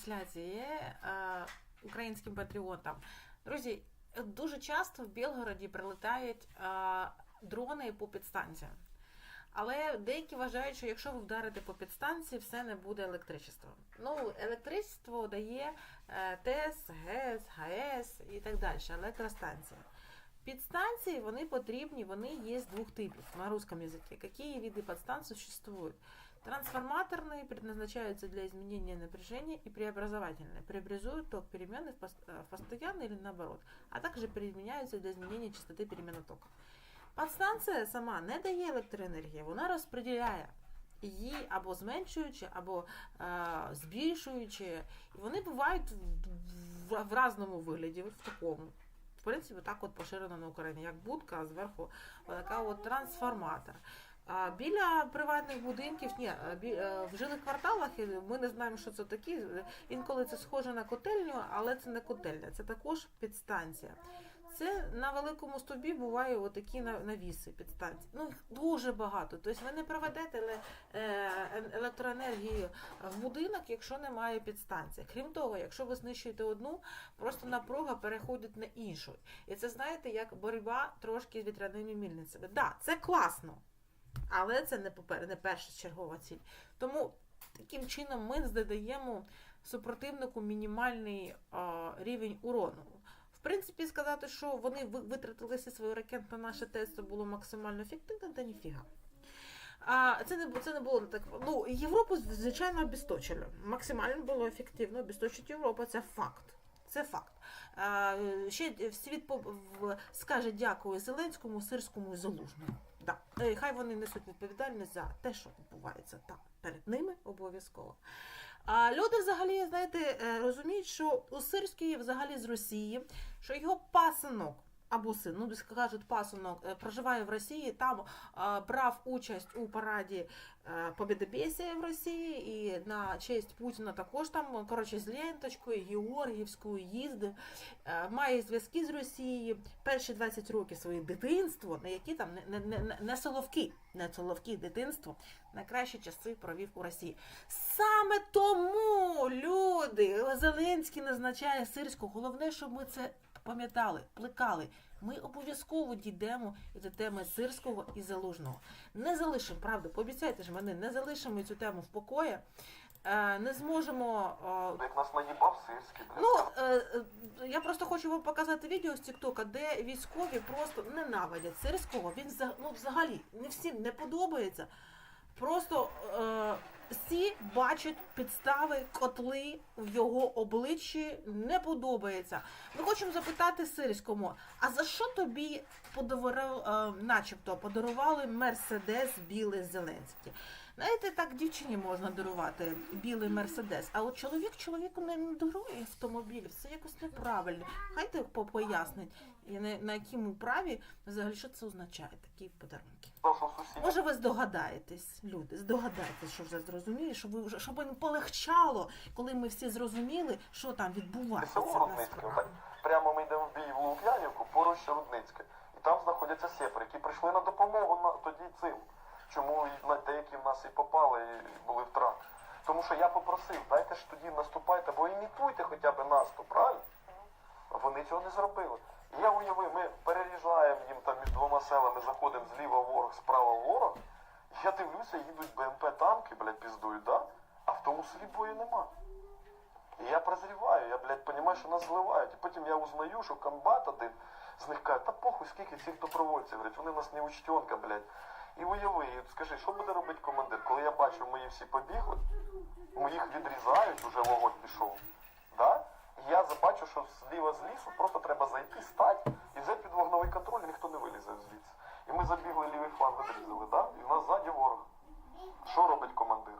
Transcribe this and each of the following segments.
трансляції е, українським патріотам. Друзі, дуже часто в Білгороді прилетають е, дрони по підстанціям. Але деякі вважають, що якщо ви вдарите по підстанції, все не буде електричества. Ну, електричество дає е, ТЕС, ГЕС, ГАЕС і так далі, електростанція. Підстанції вони потрібні, вони є з двох типів на русском языке. Какие виды подстанций существуют? Трансформаторные предназначаются для изменения напряжения и преобразовательные. Преобразуют ток перемены в пос- э, в постоянный или наоборот, а также применяются для изменения частоты перемены тока. Подстанція сама не дає електроенергії, вона розподіляє її або зменшуючи, або е, збільшуючи. І вони бувають в, в, в разному вигляді, от в такому. В принципі, так от поширено на Україні, як будка, а зверху така от трансформатор. А біля приватних будинків, ні, е, в жилих кварталах ми не знаємо, що це такі. Інколи це схоже на котельню, але це не котельня, це також підстанція. Це на великому стовбі буває отакі на- навіси підстанції. Ну, дуже багато. Тобто ви не проведете е, електроенергію в будинок, якщо немає підстанції. Крім того, якщо ви знищуєте одну, просто напруга переходить на іншу. І це знаєте, як боротьба трошки з вітряними мільницями. Так, да, це класно, але це не, попер... не першочергова ціль. Тому таким чином ми задаємо супротивнику мінімальний а, рівень урону. В принципі, сказати, що вони ви- витратили всі свої ракети на наше тесто було максимально ефективно, та ніфіга. А це не це не було так. Ну Європу звичайно обісточили. Максимально було ефективно. Обісточить Європу це факт. Це факт. А, ще світ скаже дякую Зеленському, Сирському і Залужному. Да. Е, Хай вони несуть відповідальність за те, що відбувається там перед ними обов'язково. А люди взагалі, знаєте, е, розуміють, що у Сирській взагалі з Росії, що його пасинок або син, ну кажуть, пасунок е, проживає в Росії, там е, брав участь у параді е, Побєдобєсія в Росії, і на честь Путіна також там, коротше, з ленточкою, Георгіївською їздив, має зв'язки з Росією, перші 20 років своє дитинство, на які там не, не, не, не соловки, не соловки, дитинство, найкращі часи провів у Росії. Саме тому люди Зеленський назначає Сирського. Головне, щоб ми це пам'ятали, плекали. Ми обов'язково дійдемо і до теми Сирського і Залужного. Не залишимо, правда, пообіцяйте ж мене, не залишимо цю тему в покої. Е, Не зможемо. е, Як нас наїбав сирський. Ну, е, я просто хочу вам показати відео з Тіктока, де військові просто ненавидять Сирського. Він ну, взагалі не всім не подобається. Просто е, всі бачать підстави, котли в його обличчі не подобається. Ми хочемо запитати Сирському, а за що тобі подарував, е, начебто подарували Мерседес білий Зеленський? Знаєте, так дівчині можна дарувати білий мерседес, а от чоловік чоловіку не дарує автомобілів. Це якось неправильно. Хай ти по- пояснить, на, якому праві взагалі що це означає, такі подарунки. Може, ви здогадаєтесь, люди, здогадаєтесь, що вже зрозуміли, щоб ви вже щоб їм полегчало, коли ми всі зрозуміли, що там відбувається Село Прямо ми йдемо в бій в Лук'янівку, поруч Рудницьке. І там знаходяться сепари, які прийшли на допомогу на тоді цим. Чому на деякі в нас і попали, і були втрати. Тому що я попросив, дайте ж тоді наступайте, бо імітуйте хоча б наступ, правильно? Вони цього не зробили. І я уявив, ми переріжаємо їм там між двома селами, заходимо зліва ворог, справа ворог. Я дивлюся, їдуть БМП танки, блядь, піздують, да? А в тому селі бою нема. І я прозріваю, я, блядь, розумію, що нас зливають. І потім я узнаю, що комбат один з них каже, та похуй, скільки цих добровольців, блядь, вони нас не учтенка, блядь. І уяви, скажи, що буде робити командир, коли я бачу, мої всі побігли, моїх відрізають, уже вогонь пішов. Да? Я забачу, що зліва з лісу просто треба зайти, стати і взяти під вогновий контроль, ніхто не вилізе звідси. І ми забігли лівий фланг відрізали, да? і в нас ззаді ворог. Що робить командир?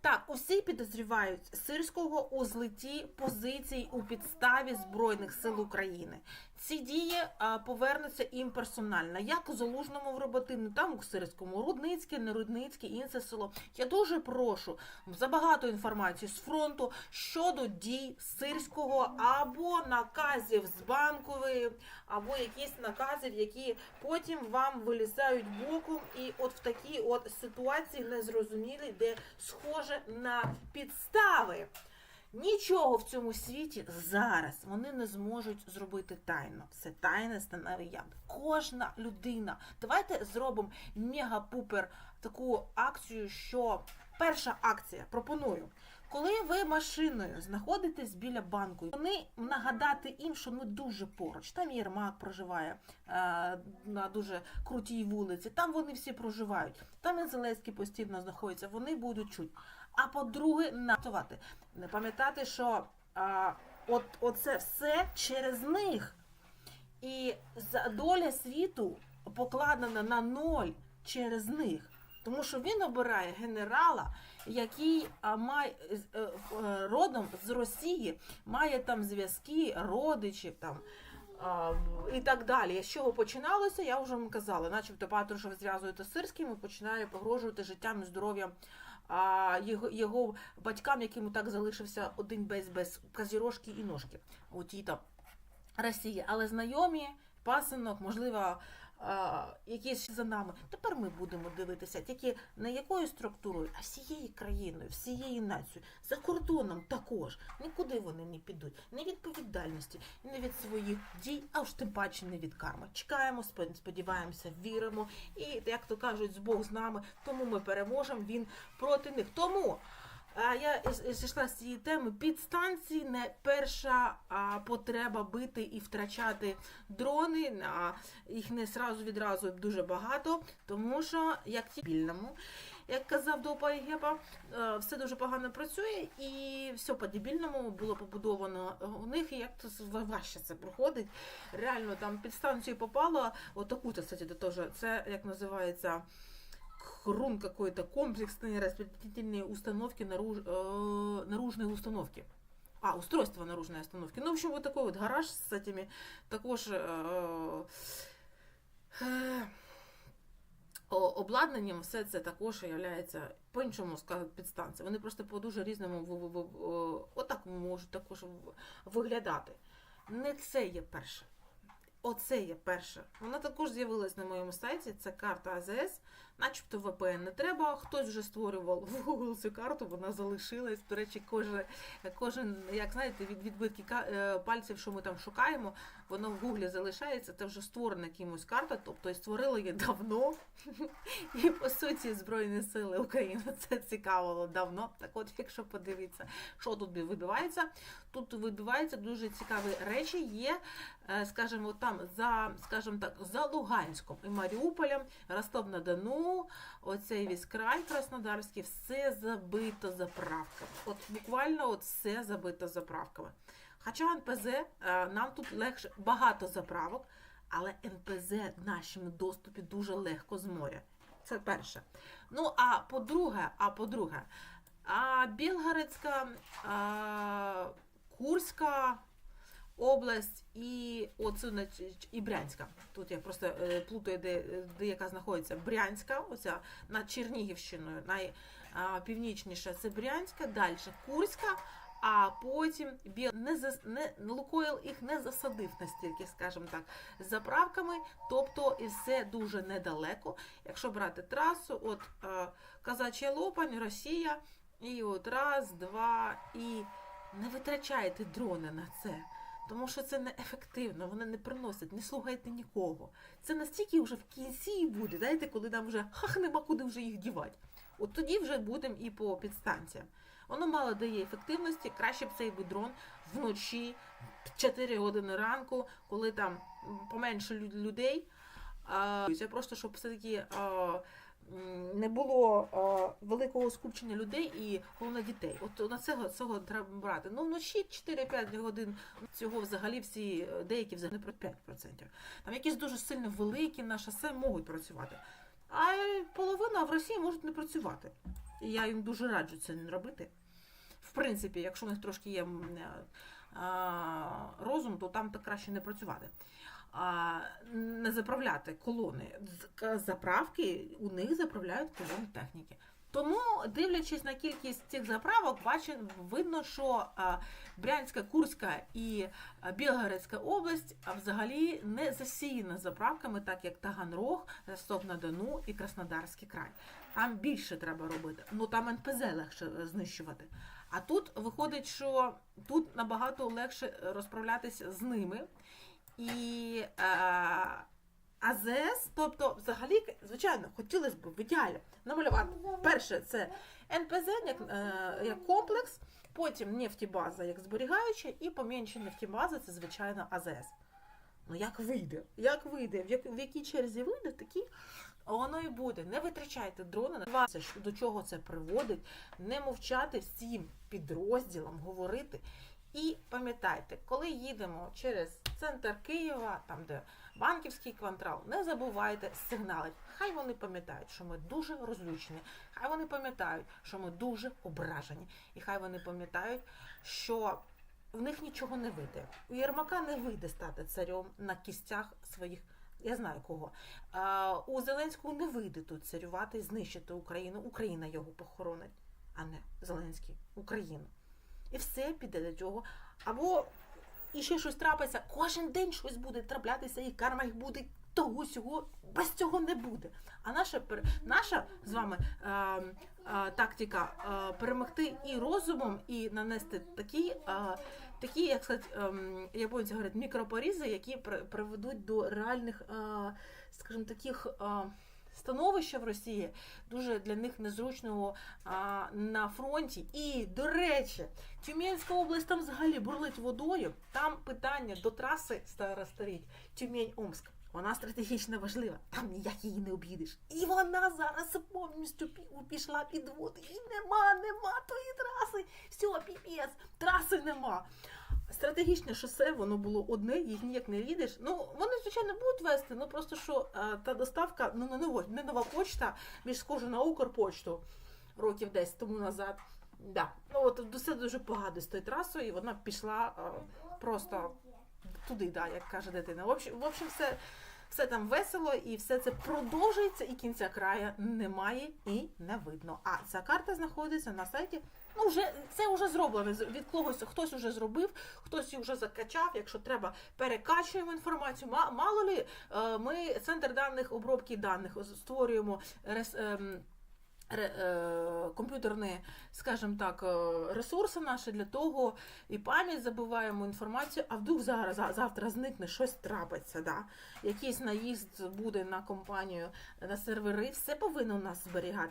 Так, усі підозрівають Сирського у злитті позицій у підставі Збройних сил України. Ці дії повернуться їм персонально, як у Залужному в Роботину, там у Сирському, Рудницьке, не Рудницьке, інше село. Я дуже прошу за багато інформації з фронту щодо дій Сирського або наказів з банкової, або якісь наказів, які потім вам вилізають боком, і от в такій от ситуації незрозумілій, де схоже на підстави. Нічого в цьому світі зараз вони не зможуть зробити тайно. Все тайне стане я. Кожна людина. Давайте зробимо мега-пупер таку акцію, що перша акція пропоную. Коли ви машиною знаходитесь біля банку, вони нагадати їм, що ми дуже поруч. Там Єрмак проживає е, на дуже крутій вулиці. Там вони всі проживають. Там і Зеленський постійно знаходиться. Вони будуть чути. А по-друге, нацувати. Не пам'ятати, що а, от, оце все через них. І доля світу покладена на ноль через них. Тому що він обирає генерала, який має е, е, родом з Росії, має там зв'язки, родичів там. І так далі. З чого починалося, я вже вам казала. Начебто Патрушев зв'язується з Сирським і починає погрожувати життям і здоров'ям його, його батькам, яким так залишився один без, без казірожки і ножки у тій там Росії. Але знайомі, пасинок, можливо, якісь за нами. Тепер ми будемо дивитися тільки не якою структурою, а всією країною, всією нацією, за кордоном також. Нікуди вони не підуть, не відповідальності, не від своїх дій, а уж тим паче не від карми. Чекаємо, спо- сподіваємося, віримо. І як то кажуть, з Бог з нами, тому ми переможемо. Він проти них. Тому. А я зійшла з цієї теми. Підстанції не перша а, потреба бити і втрачати дрони. А, їх не сразу відразу дуже багато, тому що як ті. Як казав Допа і е, все дуже погано працює, і все по-дебільному було побудовано у них, і як то важче це проходить. Реально там під станцію попало, отаку, то, кстати, теж, це як називається хрун какой-то комплексные распределительные установки, наруж, э, наружные установки. А, устройство наружной установки. Ну, в общем, вот такой вот гараж с этими також э, э, о- обладнанням, все це також є по-іншому сказати підстанція. Вони просто по дуже різному в- в- в- о, отак можуть також в- виглядати. Не це є перше. Оце є перше. Вона також з'явилась на моєму сайті. Це карта АЗС. Начебто VPN не треба. Хтось вже створював в Google цю карту, вона залишилась. До речі, кожен, кожен як знаєте, від відбитки е, пальців, що ми там шукаємо, воно в Гуглі залишається. Це вже створена кимось карта, тобто і створили її давно. І по суті, Збройні Сили України це цікавило давно. Так от, якщо подивитися, що тут відбувається, тут відбуваються дуже цікаві речі. Є, е, скажімо, там за, скажімо так, за Луганськом і Маріуполем, Оцей весь край Краснодарський, все забито заправками. От буквально от все забито заправками. Хоча НПЗ е, нам тут легше багато заправок, але НПЗ в нашому доступі дуже легко з моря. Це перше. Ну, а по-друге, а по-друге, а Білгородська, а, Курська область і оцю і Брянська. Тут я просто е, плутаю, де, де яка знаходиться Брянська, оця над Чернігівщиною, найпівнічніша це Брянська, далі Курська. А потім Біл не зас... не Лукойл їх не засадив настільки, скажімо так, з заправками, тобто і все дуже недалеко. Якщо брати трасу, от е, Казача Лопань, Росія, і от раз, два, і не витрачайте дрони на це. Тому що це неефективно, вони не приносять, не слухайте нікого. Це настільки вже в кінці буде, знаєте, коли нам вже хах нема куди вже їх дівати. От тоді вже будемо і по підстанціям. Воно мало дає ефективності, краще б цей би дрон вночі, 4 години ранку, коли там поменше людей. А, Це просто щоб все-таки а, м, не було великого скупчення людей і головне дітей. От на цього, цього треба брати. Ну вночі 4-5 годин цього взагалі всі е, деякі взагалі про 5%. Там якісь дуже сильно великі на шосе можуть працювати. А половина в Росії можуть не працювати. І я їм дуже раджу це не робити. В принципі, якщо у них трошки є е, розум, то там так краще не працювати. Не заправляти колони. Заправки у них заправляють колони техніки. Тому, дивлячись на кількість цих заправок, бачимо, видно, що Брянська, Курська і Білгородська область взагалі не засіяна заправками, так як Таганрог, Ростов-на-Дону і Краснодарський край. Там більше треба робити. Ну там НПЗ легше е, знищувати. А тут виходить, що тут набагато легше розправлятися з ними. І е, АЗС, тобто, взагалі, звичайно, хотілося б в ідеалі намалювати. Перше, це НПЗ як, е, як комплекс, потім нефтібаза як зберігаюча, і поменше нефтібази це, звичайно, АЗС. Ну як вийде? Як вийде? В, як, в якій черзі вийде, такі воно і буде. Не витрачайте дрони до чого це приводить, не мовчати всім підрозділам, говорити. І пам'ятайте, коли їдемо через центр Києва, там де банківський квартал, не забувайте сигналити. Хай вони пам'ятають, що ми дуже розлючені, хай вони пам'ятають, що ми дуже ображені, і хай вони пам'ятають, що в них нічого не вийде. У Єрмака не вийде стати царем на кістях своїх. Я знаю кого. А, у Зеленського не вийде тут царювати знищити Україну. Україна його похоронить, а не Зеленський. Україну. І все піде до цього. Або і щось трапиться, кожен день щось буде траплятися, і карма їх буде того сього. Без цього не буде. А наша наша з вами е, е, тактика е, перемогти і розумом, і нанести такі, е, такі, як сказати, ем, японці говорять, мікропорізи, які при- приведуть до реальних, е, скажімо, таких. Е, Становища в Росії дуже для них незручного а, на фронті. І, до речі, Тюменська область там взагалі бурлить водою. Там питання до траси старостаріть Тюмень-Омск. Вона стратегічно важлива, там ніяк її не об'їдеш. І вона зараз повністю пішла під воду. І нема, нема тої траси. Все, піпець, траси нема. Стратегічне шосе, воно було одне, їх ніяк не їдеш. Ну, вони, звичайно, будуть вести, ну просто що е, та доставка, ну не нова, не нова почта, більш схожа на Укрпочту років 10 тому назад. Да. Ну, от все дуже погано з тою трасою, і вона пішла е, просто туди, да, як каже дитина. В общем, в общем все, все там весело, і все це продовжується, і кінця краю немає і не видно. А ця карта знаходиться на сайті. Ну, вже це вже зроблено. Від когось хтось вже зробив, хтось її вже закачав. Якщо треба, перекачуємо інформацію. Ма- Мало лі, е, ми центр даних обробки даних створюємо рес. ем, комп'ютерні, скажімо так, е, ресурси наші для того і пам'ять забуваємо інформацію, а вдруг зараз завтра зникне щось трапиться. Да? Якийсь наїзд буде на компанію на сервери, все повинно у нас зберігати.